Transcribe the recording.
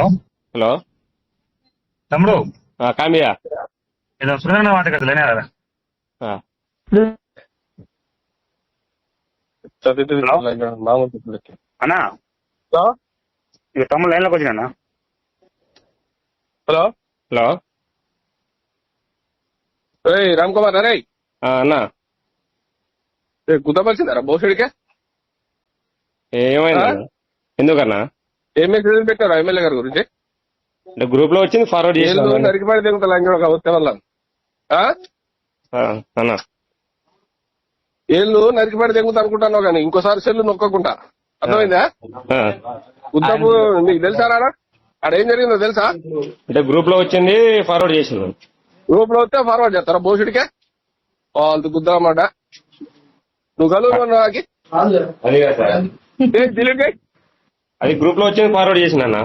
Hello? తమ్ముడు? కామియా ఏదో సురేంద్ర మాట కదా లేనే కదా? అన్నా? హలో? ఇక తమ్ముడు లైన్లోకి వచ్చినా హలో? హలో? రే రామ్ కుమార్ రే అన్నా. గుద్దపరిచిందారా భవిష్యడికే ఏమైంది? ఎందుకన్నా? ఏం మెసేజ్ పెట్టారు ఎమ్మెల్యే గారి గురించి? గ్రూప్లో వచ్చింది ఫార్వర్డ్ చేసిన నరికిపడి దిగుతా లంచం వస్తే వల్ల. అన్న. ఏళ్ళు నరికిపడి దిగుతా అనుకుంటాను కానీ ఇంకోసారి సెల్లు నొక్కకుండా. అర్థమైందా? ఆ. గుద్దపు నీకు తెలుసా రాడా ఆడ ఏం జరిగిందో తెలుసా? అంటే గ్రూప్లో వచ్చింది ఫార్వర్డ్ చేసింది. గ్రూప్లో వస్తే ఫార్వర్డ్ చేస్తారా బోసుడికే వాళ్ళతో గుద్దమాట. నువ్వు కలువు నాకి అది అది గ్రూప్లో వచ్చింది ఫార్వర్డ్ చేసింది అన్న.